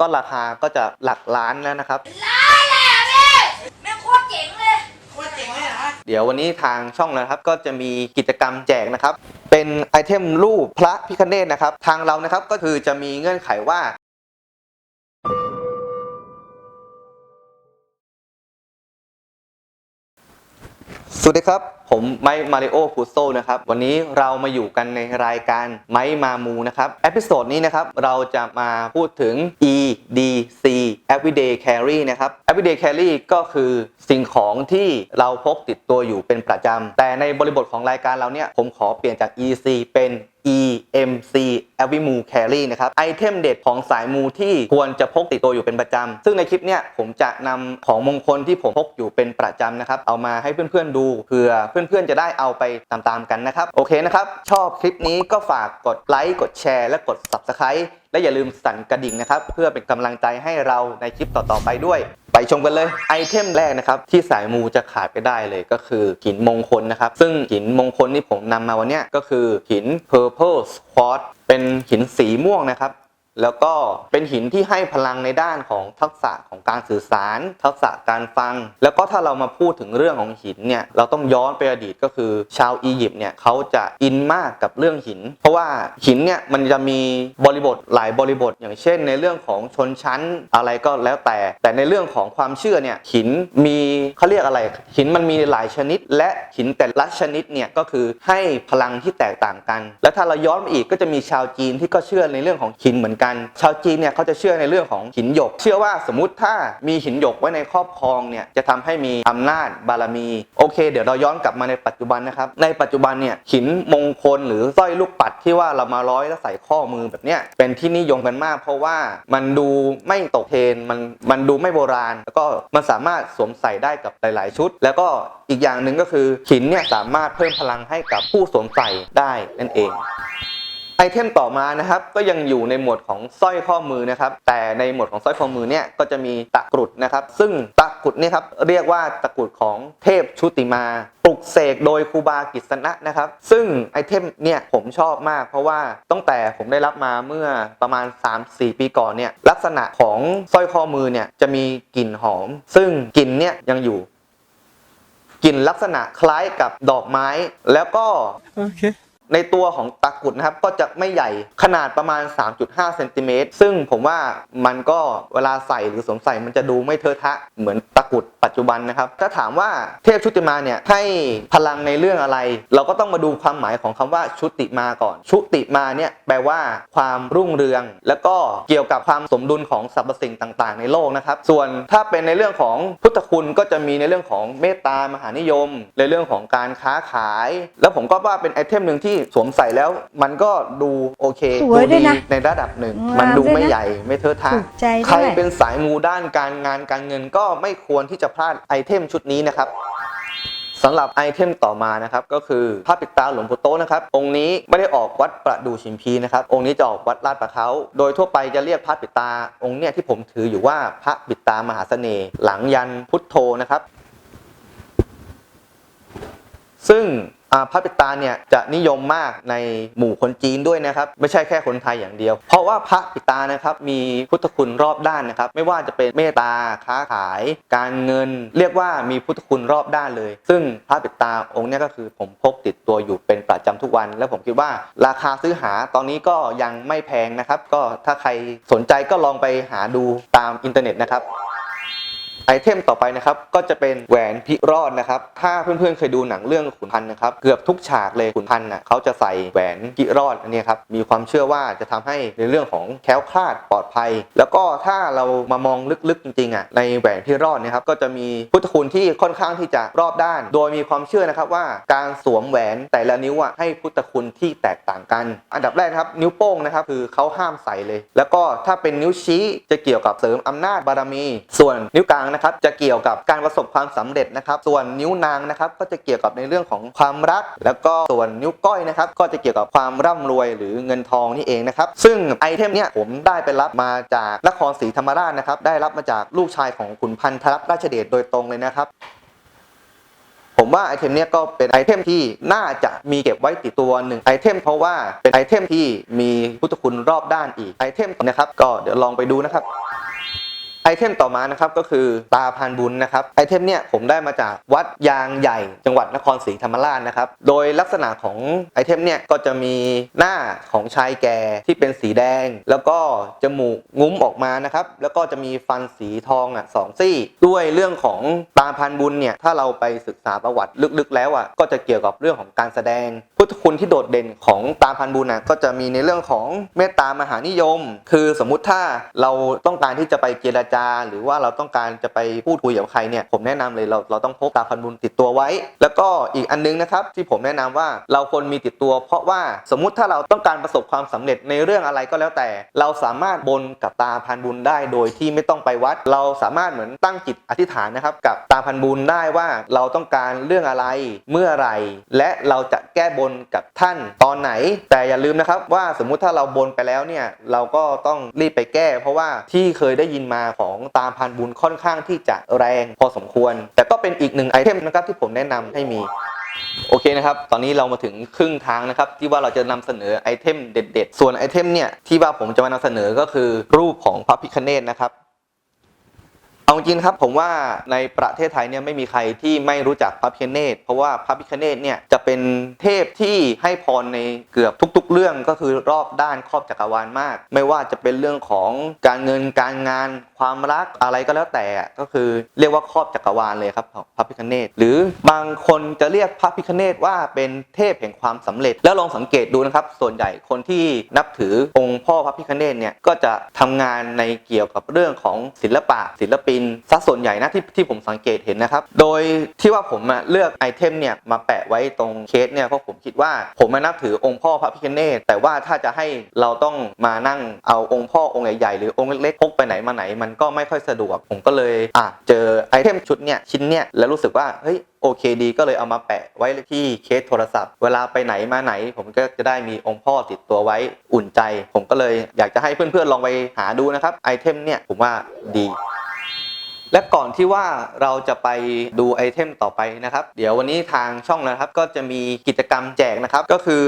ก็ราคาก็จะหลักล้านแล้วนะครับแม่งโคตรเจ๋งเลยโคตรเจ๋งเลยเหรอเดี๋ยววันนี้ทางช่องนะครับก็จะมีกิจกรรมแจกนะครับ เป็นไอเทมรูปพระพิคเนตนะครับ ทางเรานะครับก็คือจะมีเงื่อนไขว่า สวัสดีครับ ผมไมค์มาริโอพูโซนะครับ วันนี้เรามาอยู่กันในรายการไมค์มามูนะครับเอพิโซดนี้นะครับ เราจะมาพูดถึง EDC Everyday Carry นะครับ Everyday Carry ก็คือสิ่งของที่เราพกติดตัวอยู่เป็นประจำ แต่ในบริบทของรายการเราเนี่ย ผมขอเปลี่ยนจาก EC เป็น E MC Every Move Carry นะครับไอเทมเด็ดของสายมูที่ควรจะพกติดตัวอยู่เป็นประจำ ซึ่งในคลิปเนี้ยผมจะนำของมงคลที่ผมพกอยู่เป็นประจำนะครับ เอามาให้เพื่อนๆดูเผื่อเพื่อนๆจะได้เอาไปตามๆกันนะครับ โอเคนะครับ ชอบคลิปนี้ก็ฝากกดไลค์กดแชร์และกด Subscribe และอย่าลืมสั่นกระดิ่งนะครับ เพื่อเป็นกำลังใจให้เราในคลิปต่อๆไปด้วย ชมกันเลยไอเทมแรกนะครับที่สายมูจะขาดไปได้เลยก็คือหินมงคลนะครับ ซึ่งหินมงคลที่ผมนำมาวันนี้ก็คือหิน Purple Quartz เป็นหินสีม่วงนะครับ แล้วก็เป็นหินที่ให้พลังในด้านของทักษะของการสื่อสาร ทักษะการฟัง แล้วก็ถ้าเรามาพูดถึงเรื่องของหินเนี่ยเราต้องย้อนไปอดีตก็คือ ชาวอียิปต์เนี่ยเขาจะอินมากกับเรื่องหิน เพราะว่าหินเนี่ยมันจะมีบริบทหลายบริบท อย่างเช่น ในเรื่องของชนชั้นอะไรก็แล้วแต่ แต่ในเรื่องของความเชื่อเนี่ยหินมีเขาเรียกอะไร หินมันมีหลายชนิด และหินแต่ละชนิดเนี่ยก็คือให้พลังที่แตกต่างกัน และถ้าเราย้อนไปอีกก็จะมีชาวจีนที่ก็เชื่อในเรื่องของหินเหมือนกันชาวจีนเนี่ยเขาจะเชื่อในเรื่องของหินหยก เชื่อว่าสมมติถ้ามีหินหยกไว้ในครอบครองเนี่ยจะทำให้มีอำนาจบารมี โอเค เดี๋ยวเราย้อนกลับมาในปัจจุบันนะครับ ในปัจจุบันเนี่ยหินมงคลหรือสร้อยลูกปัดที่ว่าเรามาร้อยแล้วใส่ข้อมือแบบเนี้ยเป็นที่นิยมกันมาก เพราะว่ามันดูไม่ตกเทรนมันมันดูไม่โบราณ แล้วก็มันสามารถสวมใส่ได้กับหลาย ๆ ชุด แล้วก็อีกอย่างหนึ่งก็คือหินเนี่ยสามารถเพิ่มพลังให้กับผู้สวมใส่ได้นั่นเอง ไอเทมต่อมานะครับก็ยังอยู่ในหมวดของสร้อยข้อมือนะครับแต่ในหมวดของสร้อยข้อมือเนี่ยก็จะมีตะกรุดนะครับ ซึ่งตะกรุดนี่ครับเรียกว่าตะกรุดของเทพชุติมาปลุกเสกโดยครูบากิษณะนะครับ ซึ่งไอเทมเนี่ยผมชอบมาก เพราะว่าตั้งแต่ผมได้รับมาเมื่อประมาณ 3-4 ปีก่อนเนี่ยลักษณะของสร้อยข้อมือเนี่ยจะมีกลิ่นหอม ซึ่งกลิ่นเนี่ยยังอยู่กลิ่นลักษณะคล้ายกับดอกไม้แล้วก็ ในตัวของตะกุดนะครับก็จะไม่ใหญ่ขนาดประมาณ 3.5เซนติเมตรซึ่งผมว่ามันก็เวลาใส่หรือสวมใส่มันจะดูไม่เทอะทะเหมือนตะกุดปัจจุบันนะครับ ถ้าถามว่าเทพชุติมาเนี่ยให้พลังในเรื่องอะไร เราก็ต้องมาดูความหมายของคำว่าชุติมาก่อน ชุติมาเนี่ยแปลว่าความรุ่งเรือง แล้วก็เกี่ยวกับความสมดุลของสรรพสิ่งต่างๆ ในโลกนะครับ ส่วนถ้าเป็นในเรื่องของพุทธคุณก็จะมีในเรื่องของเมตตามหานิยม ในเรื่องของการค้าขาย แล้วผมก็ว่าเป็นไอเทมหนึ่งที่สวมใส่แล้วมันก็ดูโอเคสวยด้วยนะในระดับหนึ่งงามมันดูด้วยนะไม่ใหญ่ไม่เทอะทะถูกใจด้วยใครเป็นสายมูด้านการงานการเงินก็ไม่ควรที่จะพลาดไอเทมชุดนี้นะครับสำหรับไอเทมต่อมานะครับก็คือผ้าปิดตาหลวงปู่โตะนะครับ องค์นี้ไม่ได้ออกวัดประดู่ชิมพีนะครับ องค์นี้จะออกวัดลาดประเขาโดยทั่วไปจะเรียกพระปิดตาองค์เนี้ยที่ผมถืออยู่ว่าพระปิดตามหาเสน่ห์หลังยันพุทโธนะครับ ซึ่งอ่า พระปิดตาเนี่ยจะนิยมมากในหมู่คนจีนด้วยนะครับ ไม่ใช่แค่คนไทยอย่างเดียว เพราะว่าพระปิดตานะครับมีพุทธคุณรอบด้านนะครับ ไม่ว่าจะเป็นเมตตาค้าขาย การเงิน เรียกว่ามีพุทธคุณรอบด้านเลย ซึ่งพระปิดตาองค์นี้ก็คือผมพกติดตัวอยู่เป็นประจำทุกวัน และผมคิดว่าราคาซื้อหาตอนนี้ก็ยังไม่แพงนะครับ ก็ถ้าใครสนใจก็ลองไปหาดูตามอินเทอร์เน็ตนะครับ ไอเทมต่อไปนะครับก็จะเป็นแหวนพิรอดนะครับถ้าเพื่อนๆเคยดูหนังเรื่องขุนพันธ์นะครับเกือบทุกฉากเลยขุนพันธ์น่ะเขาจะใส่แหวนพิรอดอันนี้ครับมีความเชื่อว่าจะทำให้ในเรื่องของแคล้วคลาดปลอดภัย แล้วก็ถ้าเรามามองลึกๆจริงๆอะในแหวนพิรอดเนะครับก็จะมีพุทธคุณที่ค่อนข้างที่จะรอบด้าน โดยมีความเชื่อนะครับว่าการสวมแหวนแต่ละนิ้วอะให้พุทธคุณที่แตกต่างกัน อันดับแรกครับนิ้วโป้งนะครับคือเขาห้ามใส่เลย แล้วก็ถ้าเป็นนิ้วชี้จะเกี่ยวกับเสริมอำนาจบารมี ส่วนนิ้วกลางนะครับจะเกี่ยวกับการประสบความสำเร็จนะครับ ส่วนนิ้วนางนะครับก็จะเกี่ยวกับในเรื่องของความรัก แล้วก็ส่วนนิ้วก้อยนะครับก็จะเกี่ยวกับความร่ำรวยหรือเงินทองนี่เองนะครับซึ่งไอเทมเนี้ยผมได้ไปรับมาจากนครศรีธรรมราชนะครับได้รับมาจากลูกชายของขุนพันธรัตน์ราชเดชโดยตรงเลยนะครับผมว่าไอเทมเนี้ยก็เป็นไอเทมที่น่าจะมีเก็บไว้ติดตัวหนึ่งไอเทมเพราะว่าเป็นไอเทมที่มีพุทธคุณรอบด้านอีกไอเทมนะครับ ก็เดี๋ยวลองไปดูนะครับ ไอเทมต่อมานะครับก็คือตาพานบุญนะครับไอเทมเนี่ยผมได้มาจากวัดยางใหญ่ จังหวัดนครศรีธรรมราชนะครับโดยลักษณะของไอเทมเนี่ยก็จะมีหน้าของชายแก่ที่เป็นสีแดง แล้วก็จมูกงุ้มออกมานะครับแล้วก็จะมีฟันสีทองอะสองซี่ด้วยเรื่องของตาพานบุญเนี่ยถ้าเราไปศึกษาประวัติลึกๆ แล้วอะก็จะเกี่ยวกับเรื่องของการแสดง พุทธคุณที่โดดเด่นของตาพันบุญนะก็จะมีในเรื่องของเมตตามหานิยม คือสมมุติถ้าเราต้องการที่จะไปเจรจาหรือว่าเราต้องการจะไปพูดคุยกับใครเนี่ยผมแนะนำเลยเราเราต้องพกตาพันบุญติดตัวไว้ แล้วก็อีกอันนึงนะครับที่ผมแนะนำว่าเราควรมีติดตัว เพราะว่าสมมุติถ้าเราต้องการประสบความสำเร็จในเรื่องอะไรก็แล้วแต่ เราสามารถบนกับตาพันบุญได้โดยที่ไม่ต้องไปวัด เราสามารถเหมือนตั้งจิตอธิษฐานนะครับกับตาพันบุญได้ว่าเราต้องการเรื่องอะไรเมื่อไรและเราจะแก้บนกับท่านตอนไหน แต่อย่าลืมนะครับว่าสมมุติถ้าเราบนไปแล้วเนี่ยเราก็ต้องรีบไปแก้ เพราะว่าที่เคยได้ยินมาของตามพันบุญค่อนข้างที่จะแรงพอสมควร แต่ก็เป็นอีกหนึ่งไอเทมนะครับที่ผมแนะนำให้มีโอเคนะครับ ตอนนี้เรามาถึงครึ่งทางนะครับ ที่ว่าเราจะนำเสนอไอเทมเด็ด ๆ ส่วนไอเทมเนี่ยที่ว่าผมจะมานำเสนอก็คือรูปของพระพิคเนตนะครับ เอาจริงครับผมว่าในประเทศไทยเนี่ยไม่มีใครที่ไม่รู้จักพระพิคเนตเพราะว่าพระพิคเนตเนี่ยจะเป็นเทพที่ให้พรในเกือบทุก ๆ เรื่องก็คือรอบด้านครอบจักรวาลมาก ไม่ว่าจะเป็นเรื่องของการเงินการงานความรักอะไรก็แล้วแต่ก็คือเรียกว่าครอบจักรวาลเลยครับของพระพิคเนตหรือบางคนจะเรียกพระพิคเนตว่าเป็นเทพแห่งความสำเร็จ แล้วลองสังเกตดูนะครับส่วนใหญ่คนที่นับถือองค์พ่อพระพิคเนตเนี่ยก็จะทำงานในเกี่ยวกับเรื่องของศิลปะศิลปินซะส่วนใหญ่นะที่ที่ผมสังเกตเห็นนะครับ โดยที่ว่าผมอะเลือกไอเทมเนี่ยมาแปะไว้ตรงเคสเนี่ยเพราะผมคิดว่าผมมานับถือองค์พ่อพระพิคเนตแต่ว่าถ้าจะให้เราต้องมานั่งเอาองค์พ่อองค์ใหญ่ๆหรือองค์เล็กๆพกไปไหนมาไหน มันก็ไม่ค่อยสะดวก ผมก็เลยอะเจอไอเทมชุดเนี่ยชิ้นเนี่ยแล้วรู้สึกว่าเฮ้ยโอเคดีก็เลยเอามาแปะไว้ที่เคสโทรศัพท์ เวลาไปไหนมาไหน ผมก็จะได้มีองค์พ่อติดตัวไว้อุ่นใจ ผมก็เลยอยากจะให้เพื่อนๆลองไปหาดูนะครับไอเทมเนี่ยผมว่าดี และก่อนที่ว่าเราจะไปดูไอเทมต่อไปนะครับ เดี๋ยววันนี้ทางช่องนะครับก็จะมีกิจกรรมแจกนะครับก็คือ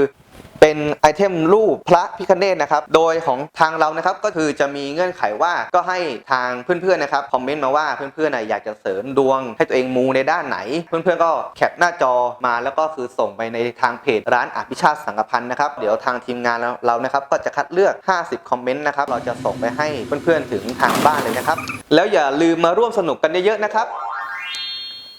เป็นไอเทมรูปพระพิคเนตนะครับ โดยของทางเรานะครับก็คือจะมีเงื่อนไขว่าก็ให้ทางเพื่อนๆนะครับคอมเมนต์มาว่าเพื่อนๆอยากจะเสริมดวง ให้ตัวเองมูในด้านไหน เพื่อนๆก็แคปหน้าจอมาแล้วก็คือส่งไปในทางเพจร้านอภิชาติสังกพันธ์นะครับเดี๋ยวทางทีมงานเราเรานะครับก็จะคัดเลือก 50 คอมเมนต์นะครับเราจะส่งไปให้เพื่อนๆถึงทางบ้านเลยนะครับแล้วอย่าลืมมาร่วมสนุกกันเยอะๆนะครับ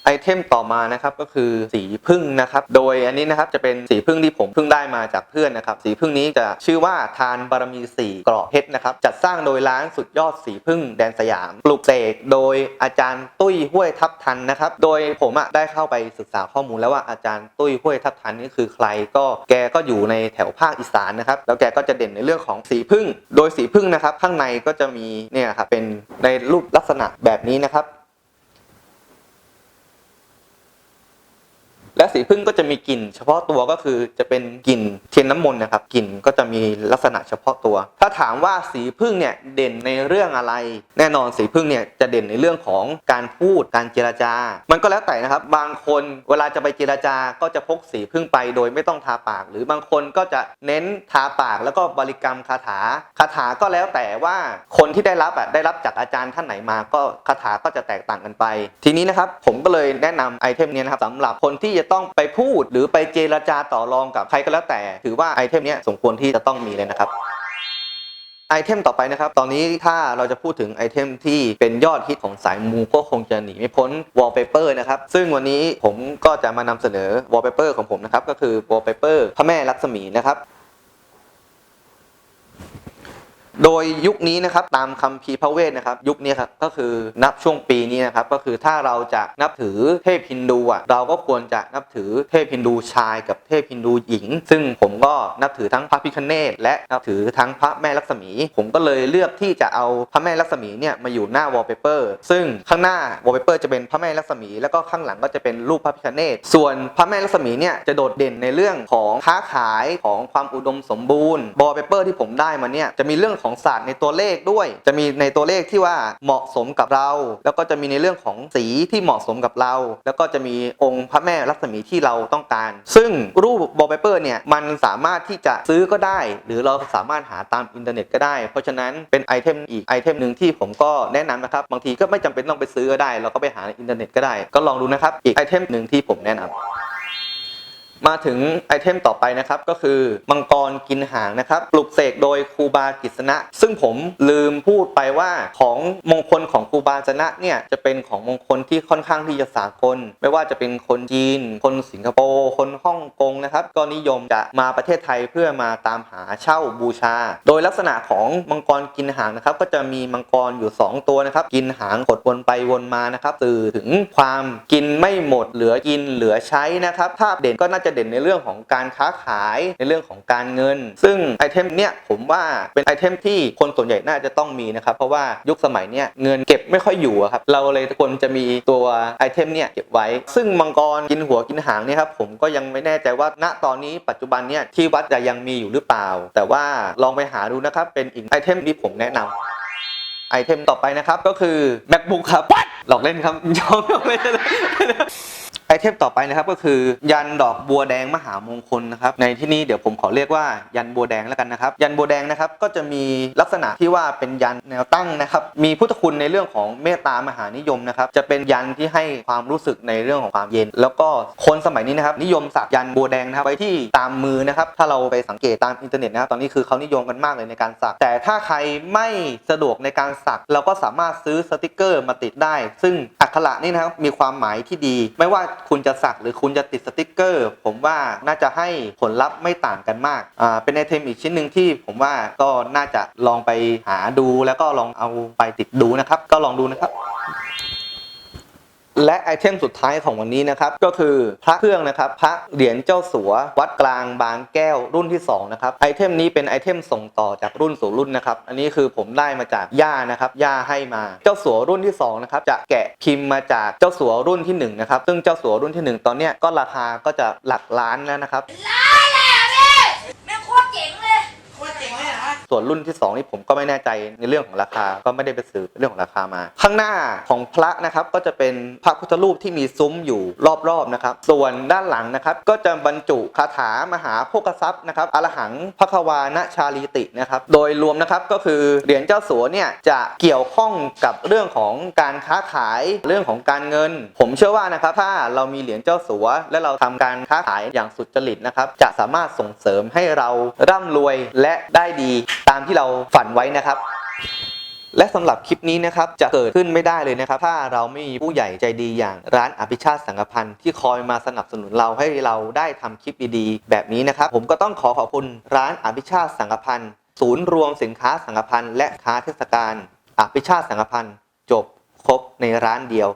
ไอเทมต่อมานะครับก็คือสีพึ่งนะครับ โดยอันนี้นะครับจะเป็นสีพึ่งที่ผมเพิ่งได้มาจากเพื่อนนะครับ สีพึ่งนี้จะชื่อว่าทานบารมีสีเกราะเพชรนะครับ จัดสร้างโดยร้านสุดยอดสีพึ่งแดนสยาม ปลูกเสกโดยอาจารย์ตุ้ยห้วยทับทันนะครับ โดยผมอะได้เข้าไปศึกษาข้อมูลแล้วว่าอาจารย์ตุ้ยห้วยทับทันนี่คือใครก็แกก็อยู่ในแถวภาคอีสานนะครับ แล้วแกก็จะเด่นในเรื่องของสีพึ่ง โดยสีพึ่งนะครับข้างในก็จะมีเนี่ยครับเป็นในรูปลักษณะแบบนี้นะครับ และสีพึ่งก็จะมีกลิ่น เฉพาะตัวก็คือจะเป็นกลิ่นเทียนน้ำมนต์นะครับกลิ่นก็จะมีลักษณะเฉพาะตัว ถ้าถามว่าสีพึ่งเนี่ยเด่นในเรื่องอะไร แน่นอนสีพึ่งเนี่ยจะเด่นในเรื่องของการพูดการเจรจา มันก็แล้วแต่นะครับ บางคนเวลาจะไปเจรจาก็จะพกสีพึ่งไปโดยไม่ต้องทาปาก หรือบางคนก็จะเน้นทาปากแล้วก็บริกรรมคาถาคาถาก็แล้วแต่ว่าคนที่ได้รับอะได้รับจากอาจารย์ท่านไหนมา ก็คาถาก็จะแตกต่างกันไป ทีนี้นะครับผมก็เลยแนะนำไอเทมเนี้นะครับสำหรับคนที่จะต้องไปพูดหรือไปเจรจาต่อรองกับใครก็แล้วแต่ ถือว่าไอเทมเนี้ยสมควรที่จะต้องมีเลยนะครับไอเทมต่อไปนะครับ ตอนนี้ถ้าเราจะพูดถึงไอเทมที่เป็นยอดฮิตของสายมูก็คงจะหนีไม่พ้นวอลเปเปอร์นะครับ ซึ่งวันนี้ผมก็จะมานำเสนอวอลเปเปอร์ของผมนะครับ ก็คือวอลเปเปอร์พระแม่ลักษมีนะครับ โดยยุคนี้นะครับตามคัมภีพระเวทนะครับยุคนี้ครับก็คือนับช่วงปีนี้นะครับก็คือถ้าเราจะนับถือเทพฮินดูอะเราก็ควรจะนับถือเทพฮินดูชายกับเทพฮินดูหญิง ซึ่งผมก็นับถือทั้งพระพิคเนตและนับถือทั้งพระแม่ลักษมี ผมก็เลยเลือกที่จะเอาพระแม่ลักษมีเนี่ยมาอยู่หน้าวอลเปเปอร์ซึ่งข้างหน้าวอลเปเปอร์จะเป็นพระแม่ลักษมี แล้วก็ข้างหลังก็จะเป็นรูปพระพิคเนตส่วนพระแม่ลักษมีเนี่ยจะโดดเด่นในเรื่องของค้าขายของความอุดมสมบูรณ์วอลเปเปอร์ที่ผมได้มาเนี่ยจะมีเรื่องของของศาสตร์ในตัวเลขด้วย จะมีในตัวเลขที่ว่าเหมาะสมกับเรา แล้วก็จะมีในเรื่องของสีที่เหมาะสมกับเรา แล้วก็จะมีองค์พระแม่ลักษมีที่เราต้องการ ซึ่งรูปบอลเปเปอร์เนี่ยมันสามารถที่จะซื้อก็ได้ หรือเราสามารถหาตามอินเทอร์เน็ตก็ได้ เพราะฉะนั้นเป็นไอเทมอีกไอเทมหนึ่งที่ผมก็แนะนำนะครับ บางทีก็ไม่จำเป็นต้องไปซื้อก็ได้ เราก็ไปหาในอินเทอร์เน็ตก็ได้ ก็ลองดูนะครับ อีกไอเทมหนึ่งที่ผมแนะนำ มาถึงไอเทมต่อไปนะครับก็คือมังกรกินหางนะครับปลุกเสกโดยครูบากิษณะ ซึ่งผมลืมพูดไปว่าของมงคลของครูบากิษณะเนี่ยจะเป็นของมงคลที่ค่อนข้างที่จะสากล ไม่ว่าจะเป็นคนจีน คนสิงคโปร์คนฮ่องกงนะครับก็นิยมจะมาประเทศไทยเพื่อมาตามหาเช่าบูชา โดยลักษณะของมังกรกินหางนะครับก็จะมีมังกรอยู่ 2 ตัวนะครับกินหางกดวนไปวนมานะครับสื่อถึงความกินไม่หมดเหลือกินเหลือใช้นะครับภาพเด่นก็น่าจะเด่นในเรื่องของการค้าขายในเรื่องของการเงิน ซึ่งไอเทมเนี้ยผมว่าเป็นไอเทมที่คนส่วนใหญ่น่าจะต้องมีนะครับ เพราะว่ายุคสมัยเนี้ยเงินเก็บไม่ค่อยอยู่ครับเราเลยควรจะมีตัวไอเทมเนี่ยเก็บไว้ ซึ่งมังกรกินหัวกินหางเนี่ยครับผมก็ยังไม่แน่ใจว่าณตอนนี้ปัจจุบันเนี่ยที่วัดจะยังมีอยู่หรือเปล่า แต่ว่าลองไปหาดูนะครับเป็นอีกไอเทมที่ผมแนะนำไอเทมต่อไปนะครับก็คือ MacBook ครับหลอกเล่นครับยอมหลอกเล่น ไอเทมต่อไปนะครับก็คือยันดอกบัวแดงมหามงคลนะครับในที่นี้เดี๋ยวผมขอเรียกว่ายันบัวแดงแล้วกันนะครับ ยันบัวแดงนะครับก็จะมีลักษณะที่ว่าเป็นยันแนวตั้งนะครับ มีพุทธคุณในเรื่องของเมตตามหานิยมนะครับ จะเป็นยันที่ให้ความรู้สึกในเรื่องของความเย็น แล้วก็คนสมัยนี้นะครับ นิยมสักยันบัวแดงนะครับไว้ที่ตามมือนะครับ ถ้าเราไปสังเกตตามอินเทอร์เน็ตนะครับตอนนี้คือเขานิยมกันมากเลยในการสัก แต่ถ้าใครไม่สะดวกในการสัก เราก็สามารถซื้อสติกเกอร์มาติดได้ ซึ่งอักขระนี่นะครับมีความหมายที่ดี ไม่ว่าคุณจะสักหรือคุณจะติดสติกเกอร์ ผมว่าน่าจะให้ผลลัพธ์ไม่ต่างกันมากอ่าเป็นไอเทมอีกชิ้นหนึ่งที่ผมว่าก็น่าจะลองไปหาดูแล้วก็ลองเอาไปติดดูนะครับ ก็ลองดูนะครับ และไอเทมสุดท้ายของวันนี้นะครับก็คือพระเครื่องนะครับพระเหรียญเจ้าสัว วัดกลางบางแก้วรุ่นที่สองนะครับไอเทมนี้เป็นไอเทมส่งต่อจากรุ่นสู่รุ่นนะครับอันนี้คือผมได้มาจากย่านะครับย่าให้มาเจ้าสัวรุ่นที่สองนะครับจะแกะพิมพ์มาจากเจ้าสัวรุ่นที่หนึ่งนะครับซึ่งเจ้าสัวรุ่นที่หนึ่งตอนนี้ก็ราคาก็จะหลักล้านแล้วนะครับ ส่วนรุ่นที่ 2 นี่ผมก็ไม่แน่ใจในเรื่องของราคาก็ไม่ได้ไปสืบเรื่องของราคามา ข้างหน้าของพระนะครับก็จะเป็นพระพุทธรูปที่มีซุ้มอยู่รอบๆนะครับ ส่วนด้านหลังนะครับก็จะบรรจุคาถามหาโภคทรัพย์นะครับอรหังพระควานะชาลีตินะครับโดยรวมนะครับก็คือเหรียญเจ้าสัวเนี่ยจะเกี่ยวข้องกับเรื่องของการค้าขายเรื่องของการเงิน ผมเชื่อว่านะครับถ้าเรามีเหรียญเจ้าสัว และเราทำการค้าขายอย่างสุจริตนะครับจะสามารถส่งเสริมให้เราร่ำรวยและได้ดี ตามที่เราฝันไว้นะครับ และสำหรับคลิปนี้นะครับจะเกิดขึ้นไม่ได้เลยนะครับ ถ้าเราไม่มีผู้ใหญ่ใจดีอย่างร้านอภิชาติสังกพันธ์ที่คอยมาสนับสนุนเราให้เราได้ทำคลิปดีๆ แบบนี้นะครับ ผมก็ต้องขอขอบคุณร้านอภิชาติสังกพันธ์ศูนย์รวมสินค้าสังกพันธ์และค้าเทศกาลอภิชาติสังกพันธ์จบครบในร้านเดียว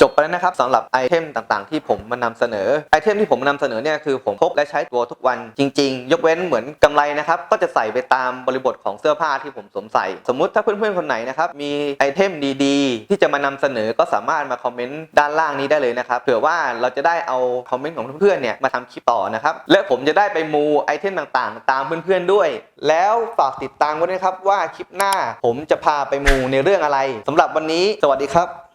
จบไปแล้วนะครับสำหรับไอเทมต่างๆ ที่ผมมานำเสนอไอเทมที่ผมมานำเสนอเนี่ยคือผมพกและใช้ตัวทุกวันจริง ๆ ยกเว้นเหมือนกำไรนะครับก็จะใส่ไปตามบริบทของเสื้อผ้าที่ผมสวมใส่ สมมุติถ้าเพื่อนๆคนไหนนะครับมีไอเทมดีๆ ที่จะมานำเสนอก็สามารถมาคอมเมนต์ด้านล่างนี้ได้เลยนะครับเผื่อว่าเราจะได้เอาคอมเมนต์ของเพื่อนๆเนี่ยมาทำคลิปต่อนะครับและผมจะได้ไปมูไอเทมต่างๆ ตามเพื่อนๆด้วย แล้วฝากติดตามไว้ด้วยนะครับว่าคลิปหน้าผมจะพาไปมูในเรื่องอะไรสำหรับวันนี้ สวัสดีครับ